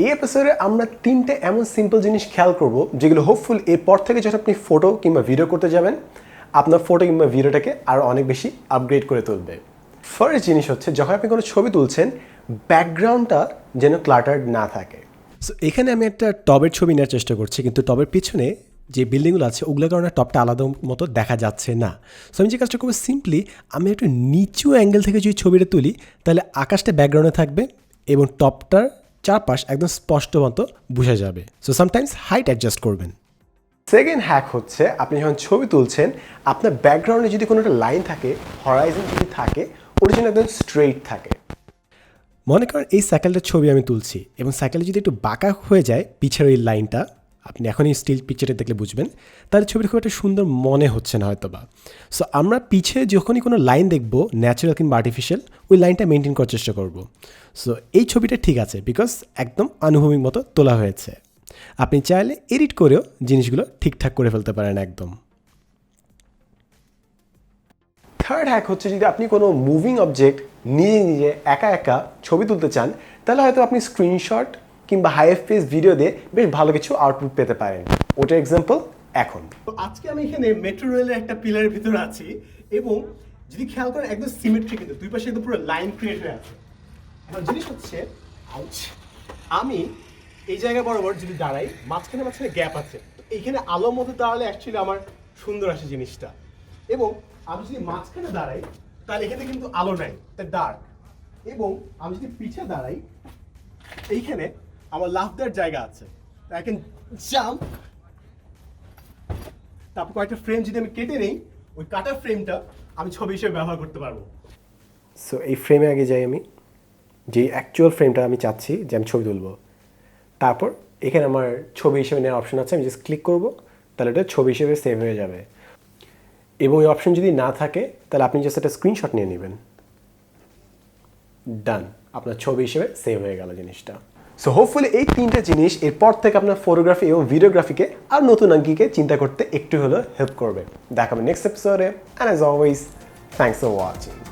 এই এপিসোডে আমরা তিনটে এমন সিম্পল জিনিস খেয়াল করব, যেগুলো হোপফুল এরপর থেকে যখন আপনি ফটো কিংবা ভিডিও করতে যাবেন, আপনার ফটো কিংবা ভিডিওটাকে আরও অনেক বেশি আপগ্রেড করে তুলবে। ফার্স্ট জিনিস হচ্ছে, যখন আপনি কোনো ছবি তুলছেন ব্যাকগ্রাউন্ডটা যেন ক্লাটার্ড না থাকে। সো এখানে আমি একটা টবের ছবি নেওয়ার চেষ্টা করছি, কিন্তু টবের পিছনে যে বিল্ডিংগুলো আছে, ওগুলো কারণে টপটা আলাদা মতো দেখা যাচ্ছে না। সো আমি যে কাজটা করব সিম্পলি আমি একটু নিচু অ্যাঙ্গেল থেকে যদি ছবিটা তুলি, তাহলে আকাশটা ব্যাকগ্রাউন্ডে থাকবে এবং টপটার চারপাশ একদম স্পষ্ট মতো বোঝা যাবে। সো সামটাইমস হাইট অ্যাডজাস্ট করবেন। সেকেন্ড হ্যাক হচ্ছে আপনি যখন ছবি তুলছেন আপনার ব্যাকগ্রাউন্ডে যদি কোনো একটা লাইন থাকে হরাইজন যদি থাকে ওটা যেন একদম স্ট্রেইট থাকে। মনে করেন এই সাইকেলটার ছবি আমি তুলছি এবং সাইকেলে যদি একটু বাঁকা হয়ে যায় পিছের ওই লাইনটা আপনি এখনই স্টিল পিকচারটা দেখলে বুঝবেন। তাহলে ছবিটা খুব একটা সুন্দর মনে হচ্ছে না হয়তো বা সো আমরা পিছে যখনই কোনো লাইন দেখব ন্যাচারাল কিংবা আর্টিফিশিয়াল ওই লাইনটা মেনটেন করার চেষ্টা করব। সো এই ছবিটা ঠিক আছে বিকজ একদম আনুভূমিক মতো তোলা হয়েছে। আপনি চাইলে এডিট করেও জিনিসগুলো ঠিকঠাক করে ফেলতে পারেন একদম। থার্ড হ্যাক হচ্ছে যদি আপনি কোনো মুভিং অবজেক্ট নিজে নিজে একা একা ছবি তুলতে চান, তাহলে হয়তো আপনি স্ক্রিনশট কিংবা হাই ফেস ভিডিও দিয়ে বেশ ভালো কিছু আউটপুট পেতে পারেন। ওটার এক্সাম্পল এখন। তো আজকে আমি এখানে মেট্রো রেলের একটা পিলারের ভিতরে আছি এবং যদি খেয়াল করেন একদম সিমেট্রি কিন্তু, দুই পাশে একদম পুরো লাইন ক্রিয়েট হয়ে আছে। এখন জিনিস হচ্ছে আমি এই জায়গা বরাবর যদি দাঁড়াই, মাঝখানে মাঝখানে গ্যাপ আছে। এইখানে আলোর মধ্যে দাঁড়ালে অ্যাকচুয়ালি আমার সুন্দর আসে জিনিসটা। এবং আমি যদি মাঝখানে দাঁড়াই, তাহলে এখানে কিন্তু আলো নাই তা ডার্ক এবং আমি যদি পিছে দাঁড়াই, এইখানে আমার লাভ দেওয়ার জায়গা আছে। আই ক্যান তারপর কয়েকটা ফ্রেম যদি আমি কেটে নেই, ওই কাটা ফ্রেমটা আমি ছবি হিসেবে ব্যবহার করতে পারব। সো এই ফ্রেমে আগে যাই আমি। যে অ্যাকচুয়াল ফ্রেমটা আমি চাচ্ছি যে আমি ছবি তুলবো। তারপর এখানে আমার ছবি হিসেবে নেওয়ার অপশন আছে, আমি জাস্ট ক্লিক করব, তাহলে এটা ছবি হিসেবে সেভ হয়ে যাবে। এবং এই অপশন যদি না থাকে, তাহলে আপনি জাস্ট একটা স্ক্রিনশট নিয়ে নেবেন। ডান আপনার ছবি হিসেবে সেভ হয়ে গেল জিনিসটা। সো হোপফুলি এই তিনটা জিনিস এরপর থেকে আপনার ফটোগ্রাফি এবং ভিডিওগ্রাফিকে আর নতুন আঙ্কিকে চিন্তা করতে একটু হলেও হেল্প করবে। দেখাবে নেক্সট এপিসোডে and as always thanks for watching